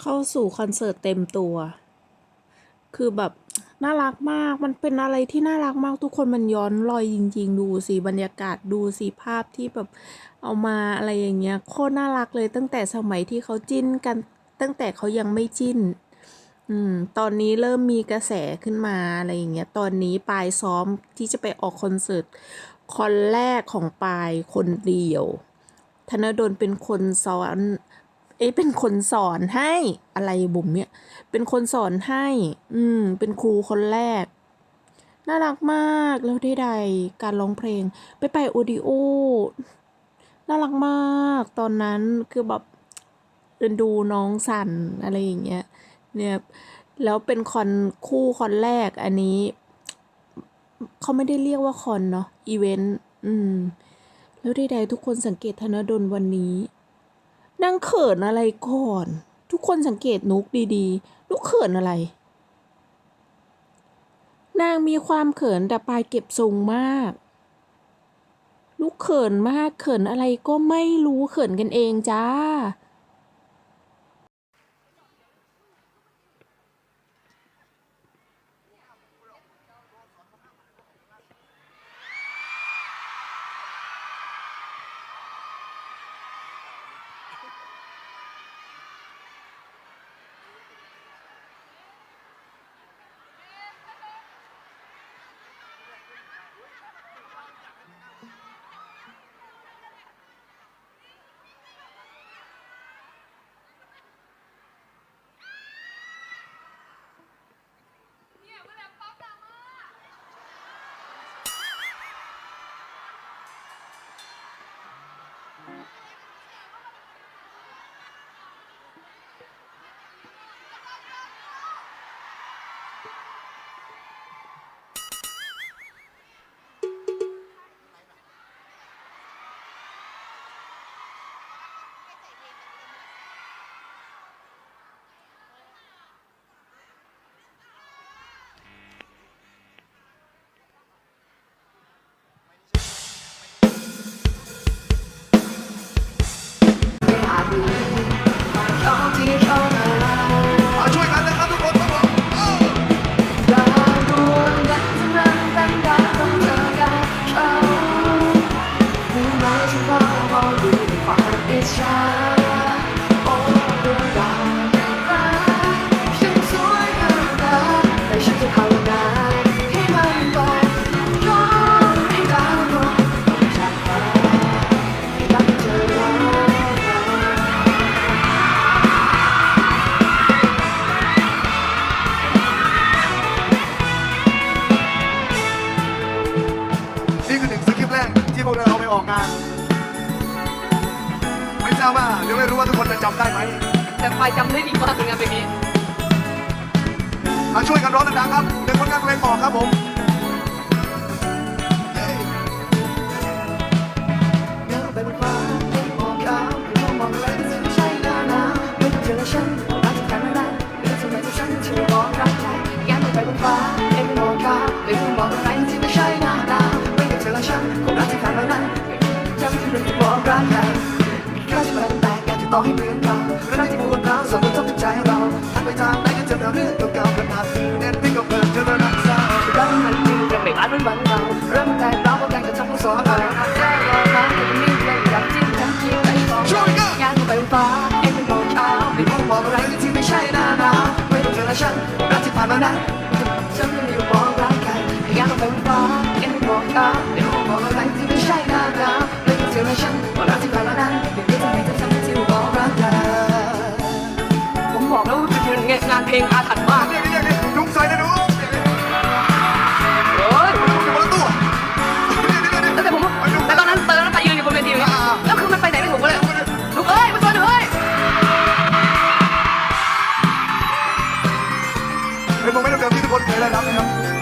เข้าสู่คอนเสิร์ตเต็มตัว คือแบบน่ารักมาก มันเป็นอะไรที่น่ารักมากทุกคนมันย้อนรอยจริง ๆ ดูสิบรรยากาศดูสิภาพที่แบบเอามาอะไรอย่างเงี้ยโคตรน่ารักเลยตั้งแต่สมัยที่เขาจิ้นกันตั้งแต่เขายังไม่จิ้น อืม ตอนนี้เริ่มมีกระแสขึ้นมาอะไรอย่างเงี้ย ตอนนี้ปายซ้อมที่จะไปออกคอนเสิร์ตคอนแรกของปายคนเดียว ธนดลเป็นคนสอน เอ้ยเป็นคนสอนให้อะไรบุ๋มเนี่ย เป็นคนสอนให้ อืม เป็นครูคนแรก น่ารักมากแล้วได้ใดการร้องเพลง ไปไปโอดิโอ น่ารักมาก ตอนนั้นคือแบบเอ็นดูน้องสันอะไรอย่างเงี้ย เนี่ย แล้วเป็นคอนคู่คอนแรกอันนี้ เขาไม่ได้เรียกว่าคอนเนาะอีเวนต์ อืม แล้วใดๆทุกคนสังเกตธนดลวันนี้ นางเขินอะไรก่อน ทุกคนสังเกตนุกดีๆนุกเขินอะไร นางมีความเขินแต่ปลายเก็บทรงมากนุกเขินมากเขินอะไรก็ไม่รู้เขินกันเองจ้ามา นี่ ไม่ทราบว่าเดี๋ยวไม่รู้ว่าทุกคนจะจำได้ไหมแต่ไฟจำได้ดีมากเลยงานเพลงนี้มาช่วยกันร้องดังๆครับเดี๋ยวคนงานเพลงออกครับผมเย้ต่อ ต่อให้เหมือนเราเรื่องที่ปวดร้าวสองคนต้องใจเราทักไปทางไหนก็เจอแต่เรื่องเก่าๆปัญหาที่เน้นที่ก็เปิดเจอแต่รักษารักมันจริงยังไม่อาจเป็นวันเราเริ่มแต่เราก็แต่งกับทั้งสองเราแค่รอมาแต่ไม่ได้อยากจิ้มทั้งที่ไหนบอกงานไปฟ้าเอ็งเป็นมองเช้าไม่รู้บอกอะไรที่ไม่ใช่หน้าหนาวไม่ต้องเจอและฉันรักที่ผ่านมานั้นฉันไม่ได้บอกรักใครงานไปฟ้าเอ็งเป็นมองเช้า เป็นงานเพลงอาถรรพ์มากเนี่ยเนี่ยเนี่ยลุงใส่นะหนูเฮ้ยลุงอยู่บนรถตู้อะเนี่ยเนี่ยเนี่ยแล้วแต่ผมแต่ตอนนั้นตอนนั้นไปยืนอยู่บนเวทีอย่างเงี้ยแล้วคือมันไปไหนไม่ถูกเลยลูกเอ้ยมาช่วยหน่อยเป็นโมเมนต์เดิมๆที่ทุกคนเคยได้รับนะครับ